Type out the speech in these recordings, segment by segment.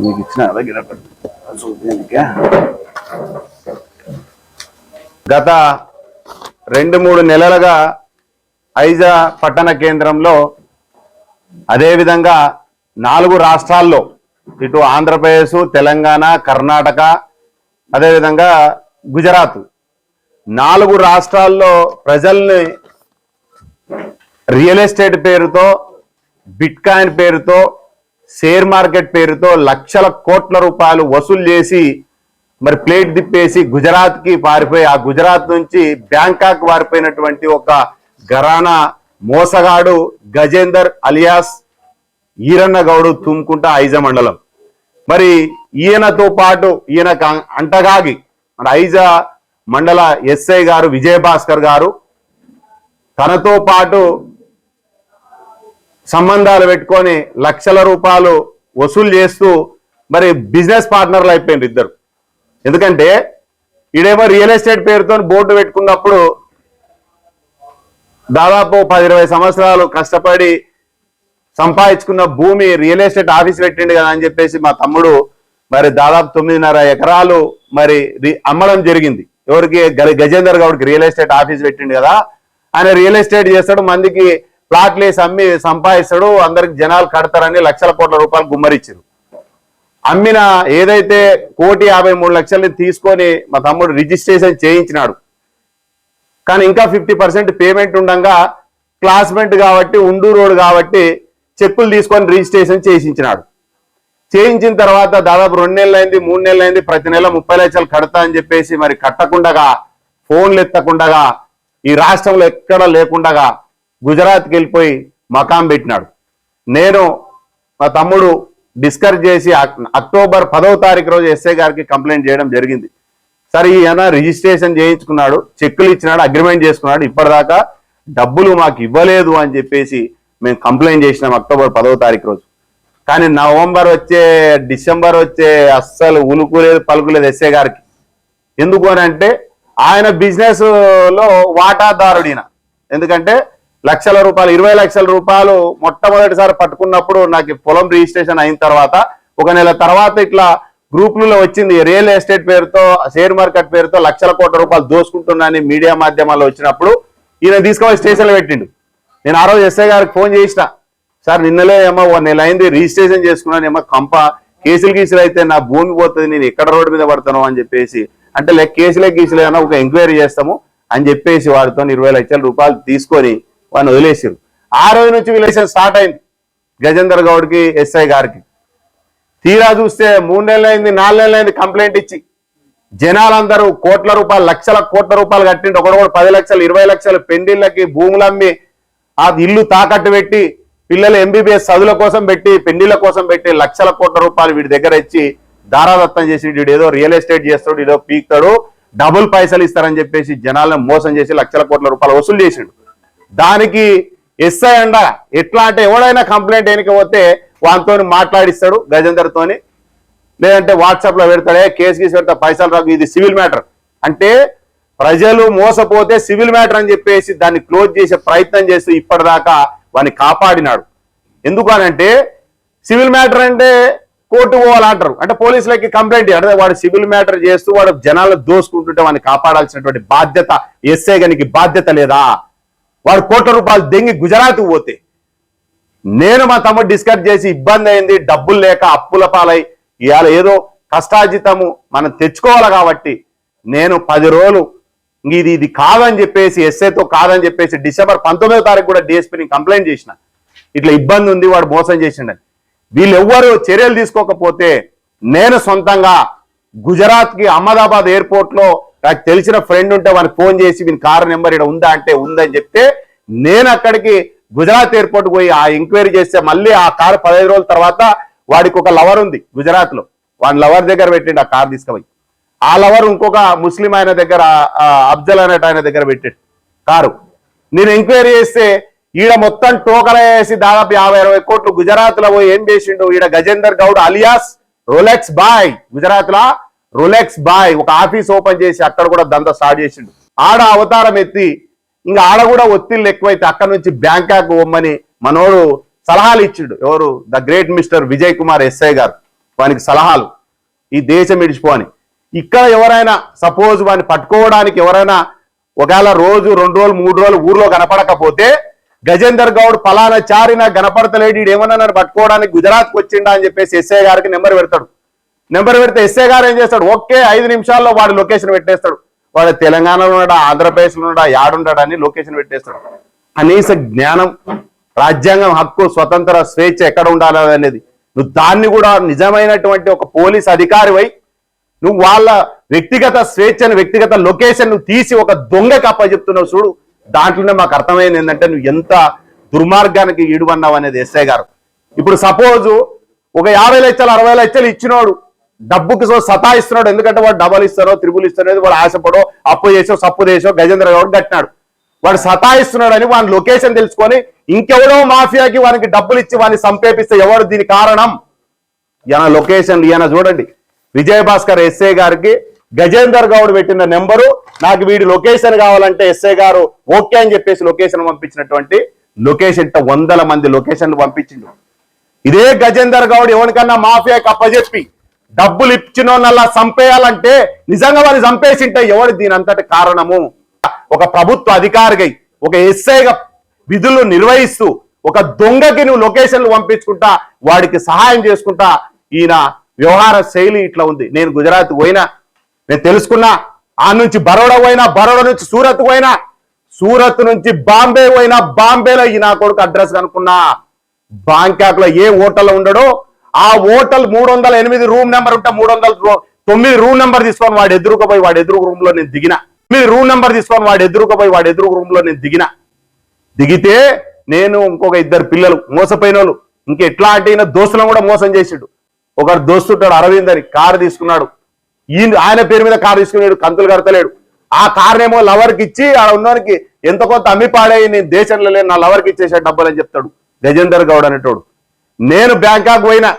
మీకు ఇచ్చిన దగ్గర గత రెండు మూడు నెలలుగా ఐజా పట్టణ కేంద్రంలో అదేవిధంగా నాలుగు రాష్ట్రాల్లో ఇటు ఆంధ్రప్రదేశ్ తెలంగాణ కర్ణాటక అదేవిధంగా గుజరాత్ నాలుగు రాష్ట్రాల్లో ప్రజల్ని రియల్ ఎస్టేట్ పేరుతో బిట్ కాయిన్ పేరుతో షేర్ మార్కెట్ పేరుతో లక్షల కోట్ల రూపాయలు వసూలు చేసి మరి ప్లేట్ తిప్పేసి గుజరాత్కి పారిపోయి ఆ గుజరాత్ నుంచి బ్యాంకాక్ పారిపోయినటువంటి ఒక గరానా మోసగాడు గజేందర్ అలియాస్ ఈరన్న గౌడు తుమ్కుంట ఐజ మండలం. మరి ఈయనతో పాటు ఈయన అంటగాగి మన ఐజ మండల ఎస్ఐ గారు విజయభాస్కర్ గారు తనతో పాటు సంబంధాలు పెట్టుకొని లక్షల రూపాయలు వసూలు చేస్తూ మరి బిజినెస్ పార్ట్నర్లు అయిపోయింది ఇద్దరు. ఎందుకంటే ఈడేమో రియల్ ఎస్టేట్ పేరుతో బోర్డు పెట్టుకున్నప్పుడు దాదాపు పది ఇరవై సంవత్సరాలు కష్టపడి సంపాదించుకున్న భూమి రియల్ ఎస్టేట్ ఆఫీస్ పెట్టిండు కదా అని చెప్పేసి మా తమ్ముడు మరి దాదాపు తొమ్మిదిన్నర ఎకరాలు మరి అమ్మడం జరిగింది. ఎవరికి గ- గజేందర్ గౌడ్కి రియల్ ఎస్టేట్ ఆఫీస్ పెట్టిండు కదా. ఆయన రియల్ ఎస్టేట్ చేస్తాడు మందికి ప్లాట్లు వేసి అమ్మి సంపాదిస్తాడు అందరికి జనాలు కడతారని లక్షల కోట్ల రూపాయలు గుమ్మరిచ్చారు. అమ్మిన ఏదైతే కోటి యాభై మూడు లక్షల్ని తీసుకొని మా తమ్ముడు రిజిస్ట్రేషన్ చేయించినాడు. కానీ ఇంకా ఫిఫ్టీ పర్సెంట్ పేమెంట్ ఉండగా క్లాస్మేట్ కాబట్టి ఉండు రోడ్ కాబట్టి చెక్కులు తీసుకొని రిజిస్ట్రేషన్ చేయించినాడు. చేయించిన తర్వాత దాదాపు రెండు నెలలు అయింది మూడు నెలలు అయింది ప్రతి నెల ముప్పై లక్షలు కడతా అని చెప్పేసి మరి కట్టకుండగా ఫోన్లు ఎత్తకుండగా ఈ రాష్ట్రంలో ఎక్కడ లేకుండగా గుజరాత్కి వెళ్ళిపోయి మకాం పెట్టినాడు. నేను మా తమ్ముడు డిస్కస్ చేసి అక్టోబర్ పదవ తారీఖు రోజు ఎస్ఐ గారికి కంప్లైంట్ చేయడం జరిగింది. సరే ఈయన రిజిస్ట్రేషన్ చేయించుకున్నాడు చెక్కులు ఇచ్చినాడు అగ్రిమెంట్ చేసుకున్నాడు. ఇప్పటిదాకా డబ్బులు మాకు ఇవ్వలేదు అని చెప్పేసి మేము కంప్లైంట్ చేసినాం అక్టోబర్ పదవ తారీఖు రోజు. కానీ నవంబర్ వచ్చే డిసెంబర్ వచ్చే అస్సలు ఉలుకులేదు పలుకులేదు ఎస్ఏ గారికి. ఎందుకు అని అంటే ఆయన బిజినెస్లో వాటాదారుడిన ఎందుకంటే లక్షల రూపాయలు ఇరవై లక్షల రూపాయలు మొట్టమొదటిసారి పట్టుకున్నప్పుడు నాకు పొలం రిజిస్ట్రేషన్ అయిన తర్వాత ఒక నెల తర్వాత ఇట్లా గ్రూపులలో వచ్చింది రియల్ ఎస్టేట్ పేరుతో షేర్ మార్కెట్ పేరుతో లక్షల కోట్ల రూపాయలు దోసుకుంటున్నాని మీడియా మాధ్యమాల్లో వచ్చినప్పుడు ఈయన తీసుకొని స్టేషన్లో పెట్టిండు. నేను ఆ రోజు ఎస్ఐ గారికి ఫోన్ చేసిన సార్ నిన్నలే ఏమో ఓ నెల అయింది రిజిస్ట్రేషన్ చేసుకున్నాను ఏమో కంప కేసులు గీసులు అయితే నా భూమి పోతుంది నేను ఎక్కడ రోడ్డు మీద పడతాను అని చెప్పేసి అంటే లేక కేసులే గీసులు అన్నా ఒక ఎంక్వైరీ చేస్తాము అని చెప్పేసి వాడితో ఇరవై లక్షల రూపాయలు తీసుకొని వాడిని వదిలేసారు ఆ రోజు నుంచి విలేషన్ స్టార్ట్ అయింది. గజేందర్ గౌడ్కి ఎస్ఐ గారికి. తీరా చూస్తే మూడు నెలలు అయింది నాలుగు నెలలు అయింది కంప్లైంట్ ఇచ్చి. జనాలందరూ కోట్ల రూపాయలు లక్షల కోట్ల రూపాయలు కట్టిండు ఒకడొకడు పది లక్షలు ఇరవై లక్షలు పెండిళ్ళకి భూములు అమ్మి ఆ ఇల్లు తాకట్టు పెట్టి పిల్లలు ఎంబీబీఎస్ చదువుల కోసం పెట్టి పెండిళ్ళ కోసం పెట్టి లక్షల కోట్ల రూపాయలు వీడి దగ్గర ఇచ్చి దారాదత్తం చేసి వీడు ఏదో రియల్ ఎస్టేట్ చేస్తాడు ఏదో పీక్తాడు డబుల్ పైసలు ఇస్తారని చెప్పేసి జనాలను మోసం చేసి లక్షల కోట్ల రూపాయలు వసూలు చేసిండు. దానికి ఎస్ఐ అండ ఎట్లా అంటే ఎవడైనా కంప్లైంట్ వెనకపోతే పోతే వానితో మాట్లాడిస్తాడు గజేందర్ తోని లేదంటే వాట్సాప్లో పెడతాడే కేసు గీసి పెడతా పైసలు రాకు ఇది సివిల్ మ్యాటర్. అంటే ప్రజలు మోసపోతే సివిల్ మ్యాటర్ అని చెప్పేసి దాన్ని క్లోజ్ చేసే ప్రయత్నం చేస్తూ ఇప్పటిదాకా వాడిని కాపాడినాడు. ఎందుకు అనంటే సివిల్ మ్యాటర్ అంటే కోర్టు పోవాలంటారు. అంటే పోలీసులకి కంప్లైంట్ అంటే వాడు సివిల్ మ్యాటర్ చేస్తూ వాడు జనాలు దోసుకుంటుంటే వాడిని కాపాడాల్సినటువంటి బాధ్యత ఎస్ఐ గనికి బాధ్యత లేదా? వాడు కోట్ల రూపాయలు దెంగి గుజరాత్ పోతే. నేను మా తమ్ముడు డిస్కస్ చేసి ఇబ్బంది అయింది డబ్బులు లేక అప్పుల పాలై ఇవాళ ఏదో కష్టార్జితము మనం తెచ్చుకోవాలి కాబట్టి నేను పది రోజులు ఇది ఇది కాదని చెప్పేసి ఎస్ఐతో కాదని చెప్పేసి డిసెంబర్ పంతొమ్మిదో తారీఖు కూడా డిఎస్పీని కంప్లైంట్ చేసిన. ఇట్లా ఇబ్బంది ఉంది వాడు మోసం చేసిండని. వీళ్ళు చర్యలు తీసుకోకపోతే నేను సొంతంగా గుజరాత్కి అహ్మదాబాద్ ఎయిర్పోర్ట్లో నాకు తెలిసిన ఫ్రెండ్ ఉంటే వానికి ఫోన్ చేసి వీని కారు నెంబర్ ఇక్కడ ఉందా అంటే ఉందని చెప్తే నేను అక్కడికి గుజరాత్ ఎయిర్పోర్ట్ పోయి ఆ ఎంక్వైరీ చేస్తే మళ్ళీ ఆ కారు పదహైదు రోజుల తర్వాత వాడికి ఒక లవర్ ఉంది గుజరాత్లో వాడి లవర్ దగ్గర పెట్టిండు ఆ కారు తీసుకుపోయి. ఆ లవర్ ఇంకొక ముస్లిం ఆయన దగ్గర అబ్జల్ అనేట ఆయన దగ్గర పెట్టాడు కారు. నేను ఎంక్వైరీ చేస్తే ఈడ మొత్తం టోకరేసి దాదాపు యాభై అరవై కోట్లు గుజరాత్లో పోయి ఏం చేసిండు? ఈడ Gajender Goud alias Rolex bye Gujarat లా రులెక్స్ బాయ్ ఒక ఆఫీస్ ఓపెన్ చేసి అక్కడ కూడా దంద స్టార్ట్ చేసిండు. ఆడ అవతారం ఎత్తి ఇంకా ఆడ కూడా ఒత్తిళ్ళు ఎక్కువైతే అక్కడ నుంచి బ్యాంకాక్ పోమ్మని మనోడు సలహాలు ఇచ్చిండు. ఎవరు? The great mister Vijay Kumar SI గారు. వానికి సలహాలు. ఈ దేశం విడిచిపో అని. ఇక్కడ ఎవరైనా సపోజ్ వాడిని పట్టుకోవడానికి ఎవరైనా ఒకవేళ రోజు రెండు రోజులు మూడు రోజులు ఊర్లో కనపడకపోతే గజేందర్ గౌడ్ పలానా చారిన గణపడతలేడు ఏమన్నా నన్ను పట్టుకోవడానికి గుజరాత్కి వచ్చిండా అని చెప్పేసి ఎస్ఐ గారికి నెంబర్ పెడతాడు. నెంబర్ పెడితే ఎస్ఏ గారు ఏం చేస్తాడు? ఒకే ఐదు నిమిషాల్లో వాడు లొకేషన్ పెట్టేస్తాడు. వాడు తెలంగాణలో ఉన్నాడా ఆంధ్రప్రదేశ్లో ఉన్నాడా యాడుంటాడా అని లొకేషన్ పెట్టేస్తాడు. కనీస జ్ఞానం రాజ్యాంగం హక్కు స్వతంత్ర స్వేచ్ఛ ఎక్కడ ఉండాలి అనేది. నువ్వు దాన్ని కూడా నిజమైనటువంటి ఒక పోలీస్ అధికారివై నువ్వు వాళ్ళ వ్యక్తిగత స్వేచ్ఛను వ్యక్తిగత లొకేషన్ నువ్వు తీసి ఒక దొంగ కప్ప చెప్తున్నావు చూడు. దాంట్లోనే మాకు అర్థమైంది ఏంటంటే నువ్వు ఎంత దుర్మార్గానికి ఈడువన్నావు అనేది ఎస్ఐ గారు. ఇప్పుడు సపోజ్ ఒక యాభై లక్షలు అరవై లక్షలు ఇచ్చినోడు డబ్బుకి సో సతాయిస్తున్నాడు. ఎందుకంటే వాడు డబల్ ఇస్తారో త్రిబుల్ ఇస్తారో వాడు ఆశపడో అప్పు చేసో సప్పు చేసో గజేంద్ర గౌడ్ కట్టినాడు. వాడు సతాయిస్తున్నాడని వాని లొకేషన్ తెలుసుకొని ఇంకెవడో మాఫియాకి వానికి డబ్బులు ఇచ్చి వాడిని సంపేపిస్తే ఎవరు దీని కారణం? ఈయన లొకేషన్ ఈయన చూడండి. విజయభాస్కర్ ఎస్ఏ గారికి గజేందర్ గౌడ్ పెట్టిన నెంబరు. నాకు వీడి లొకేషన్ కావాలంటే ఎస్ఏ గారు ఓకే అని చెప్పేసి లొకేషన్ పంపించినటువంటి లొకేషన్ ఇట్ట వందల మంది లొకేషన్లు పంపించిండు. ఇదే గజేందర్ గౌడ్ ఎవరికన్నా మాఫియాకి అప్పచెప్పి డబ్బులు ఇచ్చినోళ్ళ చంపేయాలంటే నిజంగా వాళ్ళు చంపేసింటే ఎవరు దీని అంతటి కారణము? ఒక ప్రభుత్వ అధికారిగా ఒక ఎస్ఐగా విధులు నిర్వహిస్తూ ఒక దొంగకి నువ్వు లొకేషన్లు పంపించుకుంటా వాడికి సహాయం చేసుకుంటా ఈయన వ్యవహార శైలి ఇట్లా ఉంది. నేను గుజరాత్ పోయినా నేను తెలుసుకున్నా ఆ నుంచి బరోడా పోయినా బరోడా నుంచి సూరత్ పోయినా సూరత్ నుంచి బాంబే పోయినా బాంబేలో ఈ నా కొడుకు అడ్రస్ కనుక్కున్నా బాంకాక్లో ఏ హోటల్లో ఉండడో ఆ హోటల్ మూడు వందల ఎనిమిది రూమ్ నెంబర్ ఉంటే మూడు వందల తొమ్మిది రూమ్ నెంబర్ తీసుకొని వాడు ఎదురుకుపోయి వాడు ఎదురు రూమ్లో నేను దిగిన. తొమ్మిది రూమ్ నెంబర్ తీసుకొని వాడు ఎదురుకుపోయి వాడు ఎదురు రూమ్లో నేను దిగిన. దిగితే నేను ఇంకొక ఇద్దరు పిల్లలు మోసపోయిన వాళ్ళు ఇంక ఈయన దోస్తులను కూడా మోసం చేసిండు. ఒకరు దోస్తుంటాడు అరవింద్ అని కారు తీసుకున్నాడు. ఈయన ఆయన పేరు మీద కారు తీసుకున్నాడు కంతులు కడతలేడు. ఆ కారునేమో లవర్కి ఇచ్చి ఆడ ఉన్నవానికి ఎంత కొంత అమ్మి పాడే నేను దేశంలో లేని నా లవర్కి ఇచ్చేసే డబ్బులు అని చెప్తాడు. గజేందర్ గౌడ్ అనేటోడు. నేను బ్యాంకాక్ పోయినా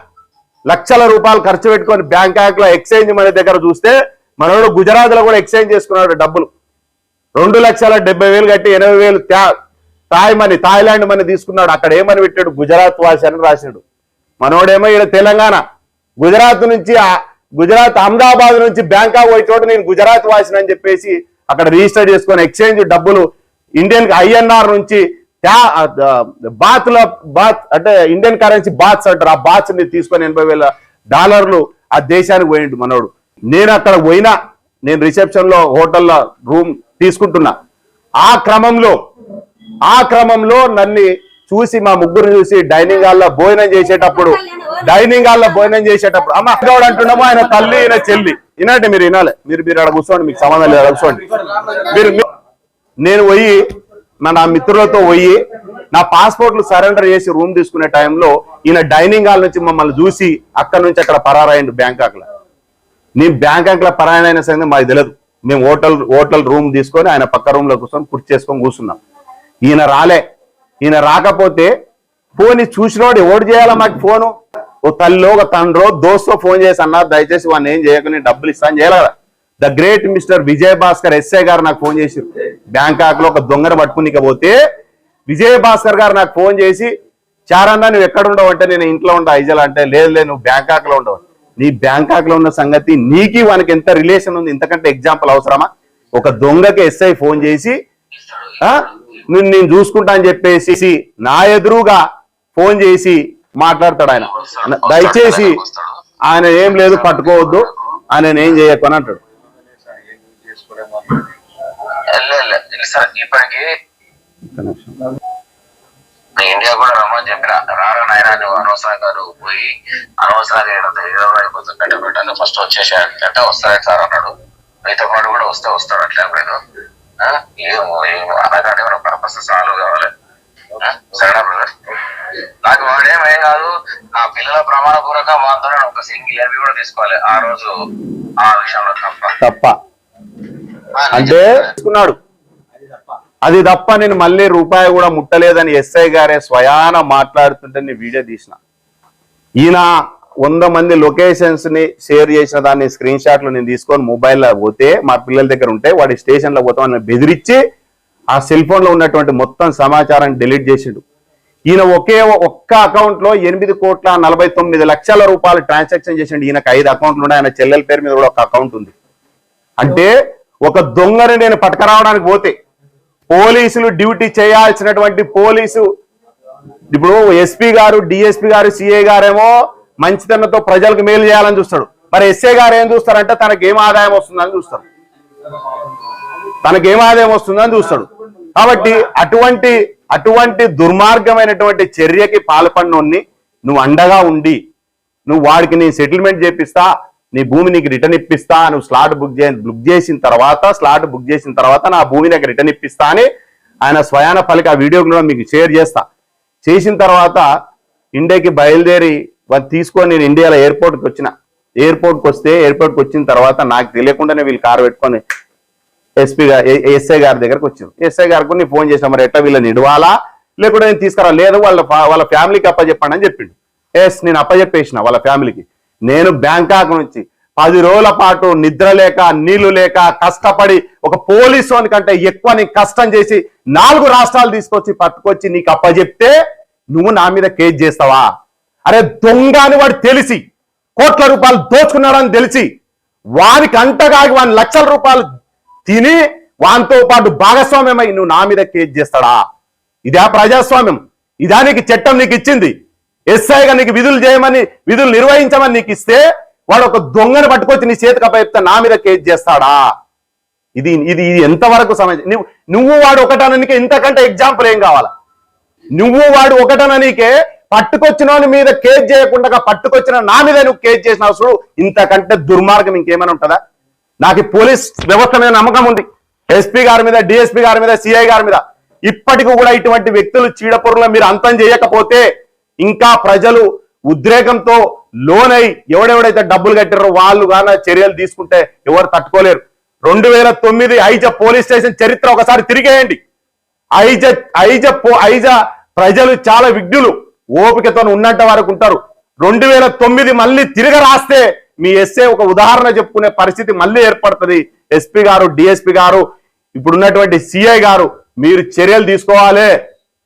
లక్షల రూపాయలు ఖర్చు పెట్టుకొని బ్యాంకాక్లో ఎక్స్చేంజ్ మన దగ్గర చూస్తే మనోడు గుజరాత్లో కూడా ఎక్స్చేంజ్ చేసుకున్నాడు డబ్బులు. రెండు లక్షల డెబ్బై వేలు కట్టి ఎనభై వేలు థాయ్ మనీ థాయిలాండ్ మనీ తీసుకున్నాడు. అక్కడ ఏమని పెట్టాడు? గుజరాత్ వాసి అని రాశాడు. మనోడేమో ఇక్కడ తెలంగాణ. గుజరాత్ నుంచి గుజరాత్ అహ్మదాబాద్ నుంచి బ్యాంకాక్ పోయే చోట నేను గుజరాత్ వాసిన అని చెప్పేసి అక్కడ రిజిస్టర్ చేసుకొని ఎక్స్చేంజ్ డబ్బులు ఇండియన్ ఐఎన్ఆర్ నుంచి ట్యా- బాత్లో బాత్ అంటే ఇండియన్ కరెన్సీ బాత్స్ అంటారు. ఆ బాత్స్ని తీసుకొని ఎనభై వేల డాలర్లు ఆ దేశానికి పోయిండు మనోడు. నేను అక్కడ పోయినా నేను రిసెప్షన్లో హోటల్లో రూమ్ తీసుకుంటున్నా. ఆ క్రమంలో ఆ క్రమంలో నన్ను చూసి మా ముగ్గురు చూసి డైనింగ్ హాల్లో భోజనం చేసేటప్పుడు డైనింగ్ హాల్లో భోజనం చేసేటప్పుడు అమ్మ గౌడ్ అంటున్నామో ఆయన తల్లి ఈయన చెల్లి. వినండి మీరు వినాలి. మీరు మీరు అక్కడ కూర్చోండి మీకు సంబంధం లేదు కూర్చోండి. మీరు నేను పోయి నా నా మిత్రులతో పోయి నా పాస్పోర్ట్లు సరెండర్ చేసి రూమ్ తీసుకునే టైంలో ఈయన డైనింగ్ హాల్ నుంచి మమ్మల్ని చూసి అక్కడ నుంచి అక్కడ పరారాయండు బ్యాంకాక్లో నీ బ్యాంకాక్లో అయిన సంగతి మాకు తెలియదు మేము హోటల్ హోటల్ రూమ్ తీసుకొని ఆయన పక్క రూమ్లో కూర్చొని కుర్చీ చేసుకొని కూర్చున్నాం. ఈయన రాలే. ఈయన రాకపోతే ఫోన్ చూసినోడు ఎవడు చేయాలా మాకు ఫోను? ఓ తల్లిలో ఒక తండ్రో దోస్తో ఫోన్ చేసి అన్నా దయచేసి వాడిని ఏం చేయకుండా డబ్బులు ఇస్తాను అని కదా the great mister Vijay Bhaskar SI గారు నాకు ఫోన్ చేసి బ్యాంకాక్లో ఒక దొంగను పట్టుకునికపోతే విజయ్ భాస్కర్ గారు నాకు ఫోన్ చేసి చారన్నా నువ్వు ఎక్కడ ఉండవు అంటే నేను ఇంట్లో ఉంటా ఐజల్ అంటే లేదు లేదు నువ్వు బ్యాంకాక్లో ఉండవు. నీ బ్యాంకాక్లో ఉన్న సంగతి నీకి వానికి ఎంత రిలేషన్ ఉంది ఇంతకంటే ఎగ్జాంపుల్ అవసరమా? ఒక దొంగకి ఎస్ఐ ఫోన్ చేసి ఆ నేను నేను చూసుకుంటా అని చెప్పేసి నా ఎదురుగా ఫోన్ చేసి మాట్లాడతాడు ఆయన. దయచేసి ఆయన ఏం లేదు పట్టుకోవద్దు. ఆయన ఏం చేయకు అని అంటాడు. ఇప్పటికి ఒక్క నిమిషం. నేను ఇండియా కూడా రమ్మని చెప్పిన రారా నాయన నువ్వు అనవసరంగా నువ్వు పోయి అనవసరంగా ఏదో అయిపోతుంది పెట్ట పెట్టాను ఫస్ట్ వచ్చేసి అంటే వస్తాడే సార్ అన్నాడు. మీతో పాటు కూడా వస్తే వస్తాడు అట్లా నేను ఏమో ఏమో. అనగానే మన పర్పస్ సాల్వ్ కావాలి. సరేనా బ్రదర్ నాకు వాడేమేం కాదు. నా పిల్లల ప్రమాణపూర్వక మాతో ఒక సింగిల్ అవి కూడా తీసుకోవాలి. ఆ రోజు ఆ విషయంలో తప్ప. తప్ప. అంటే తీసుకున్నాడు అది తప్ప నేను మళ్ళీ రూపాయి కూడా ముట్టలేదని ఎస్ఐ గారే స్వయాన మాట్లాడుతుంటే నేను వీడియో తీసిన. ఈయన వంద మంది లొకేషన్స్ని షేర్ చేసిన దాన్ని స్క్రీన్ షాట్లు నేను తీసుకొని మొబైల్లో పోతే మా పిల్లల దగ్గర ఉంటే వాడి స్టేషన్లో పోతామని బెదిరించి ఆ సెల్ ఫోన్లో ఉన్నటువంటి మొత్తం సమాచారాన్ని డిలీట్ చేసిండు. ఈయన ఒకే ఒక్క అకౌంట్లో ఎనిమిది కోట్ల నలభై తొమ్మిది లక్షల రూపాయలు ట్రాన్సాక్షన్ చేసిండు. ఈయనకు ఐదు అకౌంట్లు ఉన్నాయి. ఆయన చెల్లెల పేరు మీద కూడా ఒక అకౌంట్ ఉంది. అంటే ఒక దొంగని నేను పట్టుకరావడానికి పోతే పోలీసులు డ్యూటీ చేయాల్సినటువంటి పోలీసు ఇప్పుడు ఎస్పీ గారు డిఎస్పీ గారు సిఏ గారేమో మంచితనంతో ప్రజలకు మేలు చేయాలని చూస్తాడు. మరి ఎస్ఏ గారు ఏం చూస్తారంటే తనకి ఏం ఆదాయం వస్తుందని చూస్తాడు తనకేం ఏం ఆదాయం వస్తుందని చూస్తాడు. కాబట్టి అటువంటి అటువంటి దుర్మార్గమైనటువంటి చర్యకి పాల్పడినోన్ని నువ్వు అండగా ఉండి నువ్వు వాడికి నీ సెటిల్మెంట్ చేపిస్తా నీ భూమి నీకు రిటర్న్ ఇప్పిస్తా నువ్వు స్లాట్ బుక్ చే బుక్ చేసిన తర్వాత స్లాట్ బుక్ చేసిన తర్వాత నా భూమి నాకు రిటర్న్ ఇప్పిస్తా అని ఆయన స్వయాన పలికి ఆ వీడియో కూడా మీకు షేర్ చేస్తా. చేసిన తర్వాత ఇండియాకి బయలుదేరి వాళ్ళు తీసుకొని నేను ఇండియాలో ఎయిర్పోర్ట్కి వచ్చిన. ఎయిర్పోర్ట్కి వస్తే ఎయిర్పోర్ట్కి వచ్చిన తర్వాత నాకు తెలియకుండానే వీళ్ళు కారు పెట్టుకొని ఎస్పీ గారు ఎస్ఐ గారి దగ్గరకు వచ్చింది ఎస్ఐ గారికి నేను ఫోన్ చేసాం మరి ఎట్లా వీళ్ళని ఇడవాలా? లేకుంటే నేను తీసుకురా లేదు వాళ్ళ వాళ్ళ ఫ్యామిలీకి అప్పచెప్పండి అని చెప్పిండు. ఎస్ నేను అప్పచెప్పేసిన వాళ్ళ ఫ్యామిలీకి నేను బ్యాంకాక్ నుంచి పది రోజుల పాటు నిద్ర లేక నీళ్ళు లేక కష్టపడి ఒక పోలీసు కంటే ఎక్కువ నీకు కష్టం చేసి నాలుగు రాష్ట్రాలు తీసుకొచ్చి పట్టుకొచ్చి నీకు అప్పచెప్తే నువ్వు నా మీద కేసు చేస్తావా? అరే దొంగ అని వాడు తెలిసి కోట్ల రూపాయలు దోచుకున్నాడని తెలిసి వానికి అంటగాగి వాని లక్షల రూపాయలు తిని వానితో పాటు భాగస్వామ్యమై నువ్వు నా మీద కేసు చేస్తాడా? ఇదే ప్రజాస్వామ్యం. ఇదానికి చట్టం నీకు ఇచ్చింది. ఎస్ఐగా నీకు విధులు చేయమని విధులు నిర్వహించమని నీకు ఇస్తే వాడు ఒక దొంగని పట్టుకొచ్చి నీ చేతికి అప్పచెప్తే నా మీద కేసు చేస్తాడా? ఇది ఇది ఇది ఎంతవరకు సమయం? నువ్వు నువ్వు వాడు ఒకటననికే ఇంతకంటే ఎగ్జాంపుల్ ఏం కావాలా? నువ్వు వాడు ఒకటననికే పట్టుకొచ్చిన మీద కేసు చేయకుండా పట్టుకొచ్చిన నా మీద నువ్వు కేసు చేసిన అవసరం ఇంతకంటే దుర్మార్గం ఇంకేమైనా ఉంటుందా? నాకు పోలీస్ వ్యవస్థ మీద నమ్మకం ఉంది. ఎస్పీ గారి మీద డిఎస్పీ గారి మీద సిఐ గారి మీద. ఇప్పటికి కూడా ఇటువంటి వ్యక్తులు చీడపొరుల మీరు అంతం చేయకపోతే ఇంకా ప్రజలు ఉద్రేకంతో లోనై ఎవడెవడైతే డబ్బులు కట్టారో వాళ్ళు కానీ చర్యలు తీసుకుంటే ఎవరు తట్టుకోలేరు. రెండు వేల తొమ్మిది ఐజ పోలీస్ స్టేషన్ చరిత్ర ఒకసారి తిరిగేయండి. ఐజ ఐజ పో- ఐజ ప్రజలు చాలా విఘ్నులు. ఓపికతో ఉన్నంత వరకు ఉంటారు. రెండు వేల తొమ్మిది మళ్ళీ తిరగ రాస్తే మీ ఎస్ఏ ఒక ఉదాహరణ చెప్పుకునే పరిస్థితి మళ్ళీ ఏర్పడుతుంది. ఎస్పీ గారు డిఎస్పీ గారు ఇప్పుడున్నటువంటి సిఐ గారు మీరు చర్యలు తీసుకోవాలి.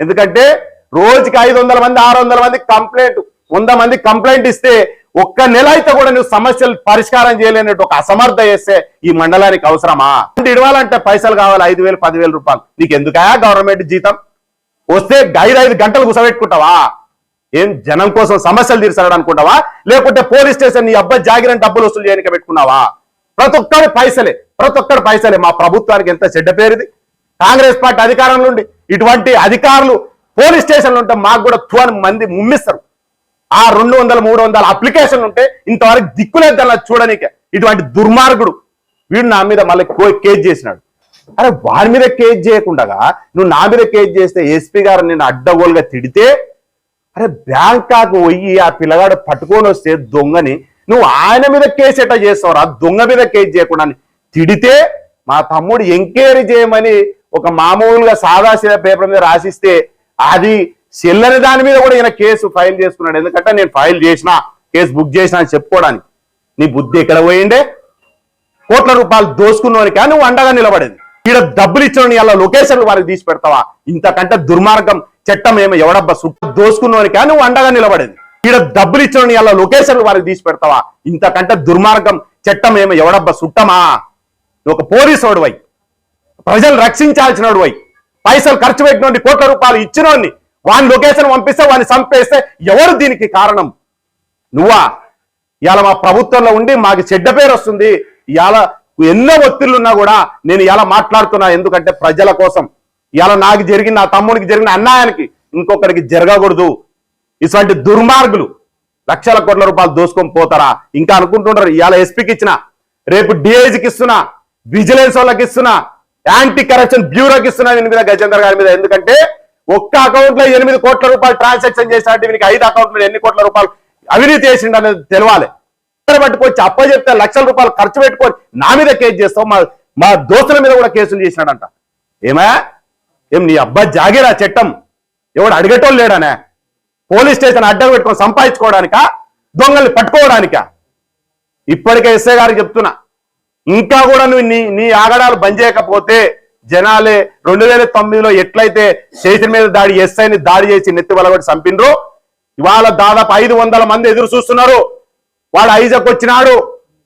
ఎందుకంటే రోజుకి ఐదు వందల మంది ఆరు వందల మంది కంప్లైంట్ వంద మంది కంప్లైంట్ ఇస్తే ఒక్క నెల అయితే కూడా నువ్వు సమస్యలు పరిష్కారం చేయలేనట్టు ఒక అసమర్థ చేస్తే ఈ మండలానికి అవసరమా? అంటే ఇవ్వాలంటే పైసలు కావాలి ఐదు వేలు పదివేల రూపాయలు. నీకు ఎందుకా గవర్నమెంట్ జీతం? వస్తే ఐదు ఐదు గంటలు కూసబెట్టుకుంటావా? ఏం జనం కోసం సమస్యలు తీర్చాలని అనుకుంటావా? లేకుంటే పోలీస్ స్టేషన్ నీ అబ్బాయి జాగిరని డబ్బులు వసూలు చేయడానికి పెట్టుకున్నావా? ప్రతి ఒక్కరి పైసలే ప్రతి ఒక్కరి పైసలే. మా ప్రభుత్వానికి ఎంత చెడ్డ పేరుది? కాంగ్రెస్ పార్టీ అధికారంలో ఉండి ఇటువంటి అధికారులు పోలీస్ స్టేషన్లు ఉంటే మాకు కూడా టూ అని మంది ముమ్మిస్తారు. ఆ రెండు వందల మూడు వందల అప్లికేషన్లు ఉంటే ఇంతవరకు దిక్కులేదు దానిలో చూడనీకే. ఇటువంటి దుర్మార్గుడు వీడు నా మీద మళ్ళీ కేజ్ చేసినాడు. అరే వాడి మీద కేజ్ చేయకుండా నువ్వు నా మీద కేజ్ చేస్తే ఎస్పీ గారు నేను అడ్డగోలుగా తిడితే అరే బ్యాంకాక్ పోయి ఆ పిల్లగాడు పట్టుకొని వస్తే దొంగని నువ్వు ఆయన మీద కేసు ఎట్లా చేస్తావురా? దొంగ మీద కేసు చేయకుండా తిడితే మా తమ్ముడు ఎంక్వైరీ చేయమని ఒక మామూలుగా సాదాసీదా పేపర్ మీద రాసిస్తే అది చెల్లని దాని మీద కూడా ఈయన కేసు ఫైల్ చేసుకున్నాడు. ఎందుకంటే నేను ఫైల్ చేసిన కేసు బుక్ చేసిన అని చెప్పుకోవడానికి. నీ బుద్ధి ఎక్కడ పోయిండే? కోట్ల రూపాయలు దోసుకున్నోనికా నువ్వు అండగా నిలబడేది. ఈడ డబ్బులు ఇచ్చిన ఇలా లొకేషన్లు వారికి తీసి పెడతావా? ఇంతకంటే దుర్మార్గం చట్టం ఏమో? ఎవడబ్బా సుట్ట కానీ నువ్వు అండగా నిలబడేది. ఈడ డబ్బులు ఇచ్చిన ఇలా లొకేషన్లు వారికి తీసి పెడతావా? ఇంతకంటే దుర్మార్గం చట్టం ఏమో? ఎవడబ్బా సుట్టమా? ఒక పోలీసు వై. ప్రజలు రక్షించాల్సిన వై. పైసలు ఖర్చు పెట్టినోండి కోట్ల రూపాయలు ఇచ్చినోడిని వాని లొకేషన్ పంపిస్తే వాడిని చంపేస్తే ఎవరు దీనికి కారణం? నువ్వా? ఇవాళ మా ప్రభుత్వంలో ఉండి మాకు చెడ్డ పేరు వస్తుంది. ఇవాళ ఎన్నో ఒత్తిళ్ళున్నా కూడా నేను ఇలా మాట్లాడుతున్నా ఎందుకంటే ప్రజల కోసం. ఇవాళ నాకు జరిగిన నా తమ్మునికి జరిగిన అన్యాయానికి ఇంకొకరికి జరగకూడదు. ఇటువంటి దుర్మార్గులు లక్షల కోట్ల రూపాయలు దోసుకొని పోతారా? ఇంకా అనుకుంటుంటారు ఇవాళ ఎస్పీకి ఇచ్చిన రేపు డిఐజీకి ఇస్తున్నా విజిలెన్స్ వాళ్ళకి ఇస్తున్నా యాంటీ కరప్షన్ బ్యూరోకి ఇస్తున్నాను దీని మీద గజేందర్ గారి మీద. ఎందుకంటే ఒక్క అకౌంట్లో ఎనిమిది కోట్ల రూపాయలు ట్రాన్సాక్షన్ చేసినట్టు వీనికి ఐదు అకౌంట్లో ఎన్ని కోట్ల రూపాయలు అవినీతి చేసిండు అనేది తెలవాలి. పట్టుకొచ్చి అప్ప చెప్తే లక్షల రూపాయలు ఖర్చు పెట్టుకొని నా మీద కేసు చేస్తావు. మా మా దోస్తుల మీద కూడా కేసులు చేసినాడంట. ఏమా? ఏం నీ అబ్బా జాగిరా చట్టం? ఎవడు అడిగేటోళ్ళు లేడానే? పోలీస్ స్టేషన్ అడ్డం పెట్టుకొని సంపాదించుకోవడానికా? దొంగల్ని పట్టుకోవడానికా? ఇప్పటికే ఎస్ఐ గారికి చెప్తున్నా. ఇంకా కూడా నువ్వు నీ నీ ఆగడాలు బంద్ చేయకపోతే జనాలే రెండు వేల తొమ్మిదిలో ఎట్లయితే స్టేషన్ మీద దాడి ఎస్ఐని దాడి చేసి నెత్తి వలగొట్టి చంపిండ్రు ఇవాళ దాదాపు ఐదు వందల మంది ఎదురు చూస్తున్నారు. వాడు ఐజక్ వచ్చినాడు.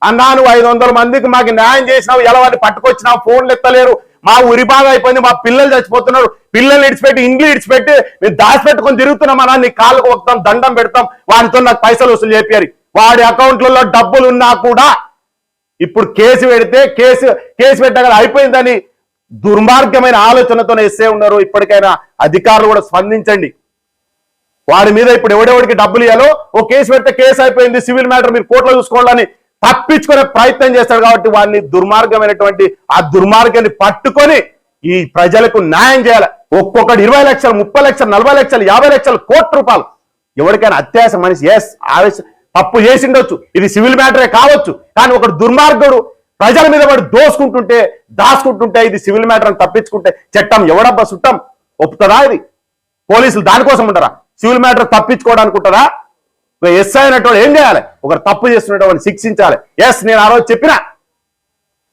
అన్నా నువ్వు ఐదు వందల మందికి మాకు న్యాయం చేసినావు ఎలా వాడిని పట్టుకొచ్చినావు ఫోన్లు ఎత్తలేరు. మా ఉరి బాగా అయిపోయింది మా పిల్లలు చచ్చిపోతున్నారు. పిల్లల్ని ఇడిచిపెట్టి ఇండ్లు ఇడిచిపెట్టి మేము దాచిపెట్టుకొని తిరుగుతున్నాం అన్నా నీ కాళ్ళకు వస్తాం దండం పెడతాం. వాడితో నాకు పైసలు వసూలు చెప్పారు వాడి అకౌంట్లలో డబ్బులు ఉన్నా కూడా ఇప్పుడు కేసు పెడితే కేసు కేసు పెట్టగల అయిపోయిందని దుర్మార్గమైన ఆలోచనతో ఎస్సే ఉన్నారు. ఇప్పటికైనా అధికారులు కూడా స్పందించండి. వాడి మీద ఇప్పుడు ఎవడెవడికి డబ్బులు ఇవ్వాలో ఓ కేసు పెడితే కేసు అయిపోయింది సివిల్ మ్యాటర్ మీరు కోర్టులో చూసుకోవాలని తప్పించుకునే ప్రయత్నం చేస్తాడు కాబట్టి వాడిని దుర్మార్గమైనటువంటి ఆ దుర్మార్గాన్ని పట్టుకొని ఈ ప్రజలకు న్యాయం చేయాలి. ఒక్కొక్కటి ఇరవై లక్షలు ముప్పై లక్షలు నలభై లక్షలు యాభై లక్షలు కోట్ల రూపాయలు. ఎవరికైనా అత్యాశ మనిషి ఎస్ ఆవేశ తప్పు చేసిండొచ్చు. ఇది సివిల్ మ్యాటరే కావచ్చు. కానీ ఒకడు దుర్మార్గుడు ప్రజల మీద వాడు దోసుకుంటుంటే దాచుకుంటుంటే ఇది సివిల్ మ్యాటర్ అని తప్పించుకుంటే చట్టం ఎవడబ్బా చుట్టం ఒప్పుతుందా ఇది? పోలీసులు దానికోసం ఉంటారా? సివిల్ మ్యాటర్ తప్పించుకోవడానికి ఉంటారా ఒక ఎస్ఐ అయినటువంటి ఏం చేయాలి? ఒకరు తప్పు చేస్తున్నటువంటి శిక్షించాలి. ఎస్ నేను ఆ రోజు చెప్పిన.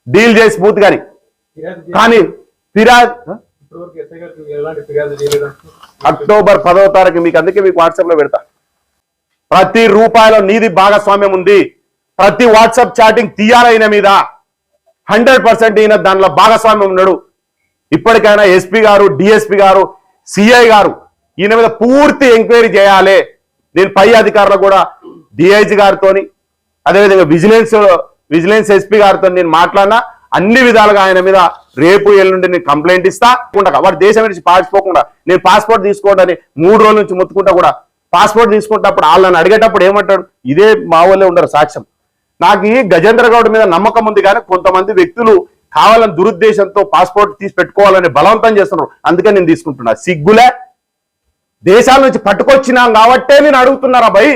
డీల్ చేసి చేసి- కానీ ఫిర్యాదు చేయలేదా అక్టోబర్ పదవ తారీఖు మీకు అందుకే మీకు వాట్సాప్లో పెడతా. ప్రతి రూపాయలో నీది భాగస్వామ్యం ఉంది. ప్రతి వాట్సాప్ చాటింగ్ తీయాలైన మీద. హండ్రెడ్ పర్సెంట్ ఈయన దానిలో భాగస్వామ్యం ఉన్నాడు. ఇప్పటికైనా ఎస్పీ గారు డిఎస్పీ గారు సిఐ గారు ఈయన మీద పూర్తి ఎంక్వైరీ చేయాలి. నేను పై అధికారులు కూడా డిఐజీ గారితోని అదేవిధంగా విజిలెన్స్ విజిలెన్స్ ఎస్పీ గారితో నేను మాట్లాడినా అన్ని విధాలుగా ఆయన మీద రేపు ఎల్లుండి నేను కంప్లైంట్ ఇస్తా. ఉండగా వాడు దేశం నుంచి పారిపోకుండా నేను పాస్పోర్ట్ తీసుకోవడానికి మూడు రోజుల నుంచి ముత్తుకుంటా కూడా పాస్పోర్ట్ తీసుకుంటప్పుడు వాళ్ళని అడిగేటప్పుడు ఏమంటాడు? ఇదే మా వాళ్ళే ఉండరు సాక్ష్యం. నాకు ఈ గజేంద్ర గౌడ్ మీద నమ్మకం ఉంది కానీ కొంతమంది వ్యక్తులు కావాలని దురుద్దేశంతో పాస్పోర్ట్ తీసి పెట్టుకోవాలని బలవంతం చేస్తున్నారు. అందుకే నేను తీసుకుంటున్నా. సిగ్గులే. దేశాల నుంచి పట్టుకొచ్చినాం కాబట్టే నేను అడుగుతున్నారా భయ్.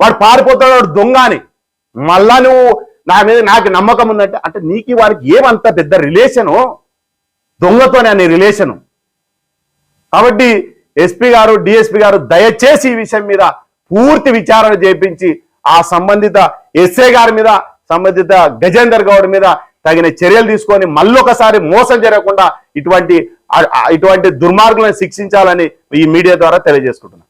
వాడు పారిపోతాడు వాడు దొంగ అని. మళ్ళా నువ్వు నా మీద నాకు నమ్మకం ఉందంటే అంటే నీకు వారికి ఏమంత పెద్ద రిలేషను దొంగతోనే అనే రిలేషను కాబట్టి ఎస్పీ గారు డిఎస్పీ గారు దయచేసి ఈ విషయం మీద పూర్తి విచారణ చేపించి ఆ సంబంధిత ఎస్ఏ గారి మీద సంబంధిత గజేందర్ గౌడ్ మీద తగిన చర్యలు తీసుకొని మళ్ళొకసారి మోసం జరగకుండా ఇటువంటి ఇటువంటి దుర్మార్గులను శిక్షించాలని ఈ మీడియా ద్వారా తెలియజేసుకుంటున్నాను